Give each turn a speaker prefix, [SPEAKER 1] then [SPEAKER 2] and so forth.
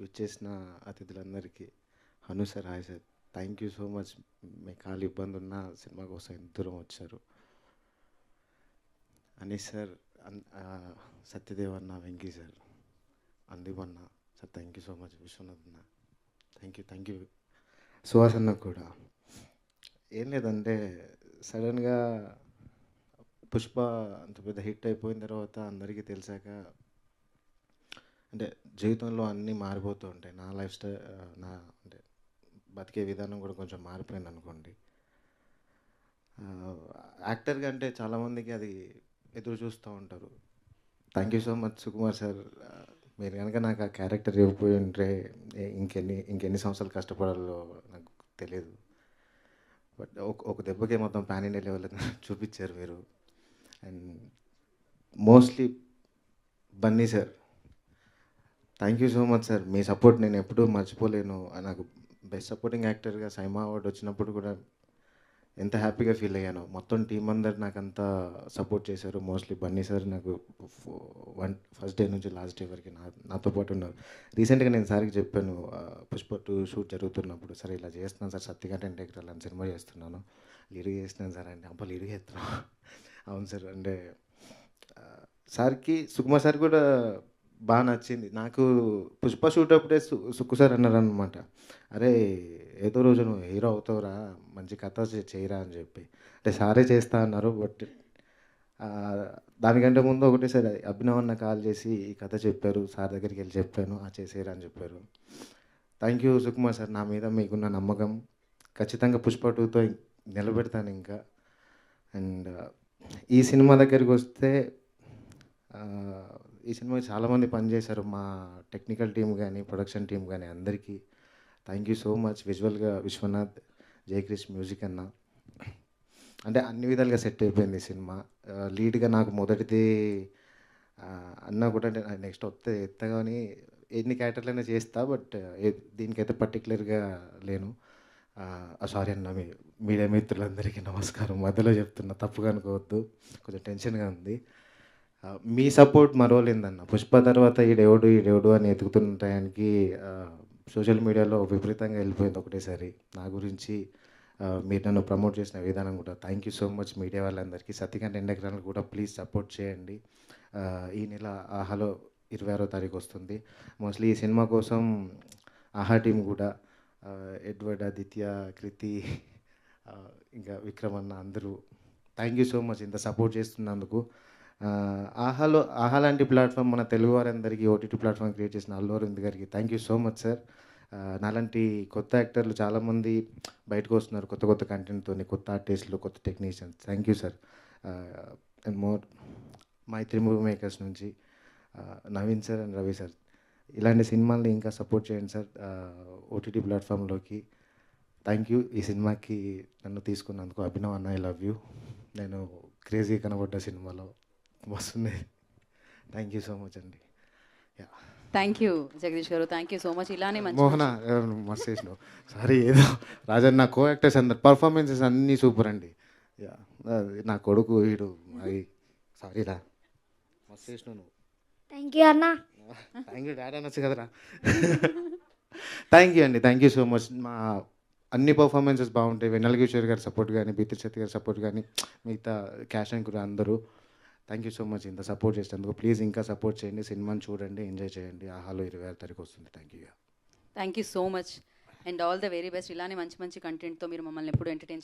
[SPEAKER 1] వచ్చేసిన అతిథులందరికీ Hanu sir hi sir thank you so much మీ కాలు ఇబ్బంది ఉన్న సినిమా కోసం ఎంత దూరం వచ్చారు. అనీష్ సార్ అన్- సత్యదేవ్ అన్న వెంకీ సార్ అందీప్ అన్న sir thank you so much Vishwanath అన్న thank you thank you Suhas అన్న కూడా. ఏం లేదంటే సడన్గా పుష్ప అంత పెద్ద హిట్ అయిపోయిన తర్వాత అందరికీ తెలిసాక అంటే జీవితంలో అన్నీ మారిపోతూ ఉంటాయి. నా లైఫ్ స్టైల్ నా అంటే బతికే విధానం కూడా కొంచెం మారిపోయింది అనుకోండి. యాక్టర్గా అంటే చాలామందికి అది ఎదురు చూస్తూ ఉంటారు. Thank you so much Sukumar sir. మీరు కనుక నాకు ఆ క్యారెక్టర్ ఇవ్వకపోయి ఉంటే ఇంకెన్ని ఇంకెన్ని సంవత్సరాలు కష్టపడాలో నాకు తెలియదు బట్ ఒక ఒక దెబ్బకే మొత్తం పాన్ ఇండియా లెవెల్ చూపించారు మీరు. And mostly Bunny sir. Thank you so much sir me support నేను ఎప్పుడూ మర్చిపోలేను. నాకు బెస్ట్ సపోర్టింగ్ యాక్టర్గా సైమా అవార్డు వచ్చినప్పుడు కూడా ఎంత హ్యాపీగా ఫీల్ అయ్యాను. మొత్తం టీం అందరు నాకు అంతా సపోర్ట్ చేశారు. మోస్ట్లీ బన్నీ సార్ నాకు వన్ ఫస్ట్ డే నుంచి లాస్ట్ డే వరకు నా నాతో పాటు ఉన్నారు. రీసెంట్గా నేను సార్కి చెప్పాను పుష్ప టూ షూట్ జరుగుతున్నప్పుడు సరే ఇలా చేస్తున్నాను సార్. సత్యగా టెంటెక్టర్ అని సినిమా చేస్తున్నాను. లీడ్గా చేస్తున్నాను సార్ అంటే అబ్బా లీడ్గా చేస్తున్నాను అవును సార్. అంటే సార్కి సుకుమార్ సార్ కూడా బాగా నచ్చింది. నాకు పుష్ప షూట్ అప్పుడే సు సుక్కు సార్ అన్నారు అనమాట అరే ఏదో రోజు నువ్వు హీరో అవుతావురా మంచి కథ చేయరా అని చెప్పి. అంటే సారే చేస్తా అన్నారు. బట్ దానికంటే ముందు ఒకటే సరే అభినవ్ అన్న కాల్ చేసి ఈ కథ చెప్పారు సార్ దగ్గరికి వెళ్ళి చెప్పాను ఆ చేసేయరా అని చెప్పారు. థ్యాంక్ యూ సుకుమార్ సార్ నా మీద మీకున్న నమ్మకం. ఖచ్చితంగా పుష్ప టూతో నిలబెడతాను ఇంకా. అండ్ ఈ సినిమా దగ్గరికి వస్తే ఈ సినిమా చాలామంది పనిచేశారు. మా టెక్నికల్ టీం కానీ ప్రొడక్షన్ టీం కానీ అందరికీ థ్యాంక్ యూ సో మచ్. విజువల్గా విశ్వనాథ్ జయక్రిష్ మ్యూజిక్ అన్న. అంటే అన్ని విధాలుగా సెట్ అయిపోయింది ఈ సినిమా. లీడ్గా నాకు మొదటిది అన్న కూడా అంటే నెక్స్ట్ వస్తే ఎత్త కానీ ఎన్ని క్యారెక్టర్లైనా చేస్తా బట్ దీనికైతే పర్టికులర్గా లేను. సారీ అన్న మీ మీడియా మిత్రులందరికీ నమస్కారం. మధ్యలో చెప్తున్నా తప్పుగా అనుకోవద్దు. కొంచెం టెన్షన్గా ఉంది. మీ సపోర్ట్ మరోలేదన్న పుష్ప తర్వాత ఈడెవడు ఈడెవడు అని ఎతుకుతున్న టయానికి సోషల్ మీడియాలో విపరీతంగా వెళ్ళిపోయింది ఒకటేసారి. నా గురించి మీరు నన్ను ప్రమోట్ చేసిన విధానం కూడా. Thank you so much media వాళ్ళందరికీ. సత్యకాంత్ ఎండగ్రాన్ని కూడా ప్లీజ్ సపోర్ట్ చేయండి. ఈ నెల ఆహాలో ఇరవై ఆరో తారీఖు వస్తుంది. మోస్ట్లీ ఈ సినిమా కోసం ఆహా టీం కూడా ఎడ్వర్డ్ ఆదిత్య కృతి ఇంకా విక్రమ్ అన్న అందరూ థ్యాంక్ యూ సో మచ్ ఇంత సపోర్ట్ చేస్తున్నందుకు. ఆహాలో ఆహా లాంటి ప్లాట్ఫామ్ మన తెలుగు వారందరికీ ఓటీటీ ప్లాట్ఫామ్ క్రియేట్ చేసిన అల్లు అరవింద్ గారికి thank you so much sir నాలాంటి కొత్త యాక్టర్లు చాలామంది బయటకు వస్తున్నారు కొత్త కొత్త కంటెంట్తో కొత్త ఆర్టిస్టులు కొత్త technicians thank you sir and more Mythri movie makers నుంచి Naveen sir and Ravi sir ఇలాంటి సినిమాల్ని ఇంకా సపోర్ట్ చేయండి సార్ ఓటీటీ ప్లాట్ఫామ్లోకి. థ్యాంక్ యూ ఈ సినిమాకి నన్ను తీసుకున్నందుకు అభినవ్ అన్న ఐ లవ్ యూ నేను క్రేజీ కనబడ్డ సినిమాలో. వస్తుంది థ్యాంక్ యూ సో మచ్ అండి. యా
[SPEAKER 2] థ్యాంక్ యూ జగదీష్ గారు. థ్యాంక్ యూ సో మచ్ ఇలానే మంచి
[SPEAKER 1] మోహన మస్తు చేసినావు? సారీ ఏదో రాజన్ నా కో యాక్టర్స్ అందరు పర్ఫార్మెన్సెస్ అన్నీ సూపర్ అండి. యా నా కొడుకు వీడు అది సారీ రా. మస్తు చేసినావు నువ్వు.
[SPEAKER 3] థ్యాంక్ యూ అన్న.
[SPEAKER 1] థ్యాంక్ యూ డాడీ అనొచ్చు కదరా. థ్యాంక్ యూ అండి థ్యాంక్ యూ సో మచ్ మా అన్ని పర్ఫార్మెన్సెస్ బాగుంటాయి. వెన్నెల కిషోర్ గారి సపోర్ట్ కానీ బీతి సత్య గారి సపోర్ట్ కానీ మిగతా క్యాష్ అండ్ కూడా అందరూ. థ్యాంక్ యూ సో మచ్ ఇంత సపోర్ట్ చేసినందుకు. ప్లీజ్ ఇంకా సపోర్ట్ చేయండి. సినిమాని చూడండి. ఎంజాయ్ చేయండి. ఆహాలో ఇరవై ఆరు తారీఖు వస్తుంది. Thank you
[SPEAKER 2] thank you so much and all the very best ఇలానే మంచి మంచి కంటెంట్తో మీరు మమ్మల్ని ఎప్పుడు ఎంటర్టైన్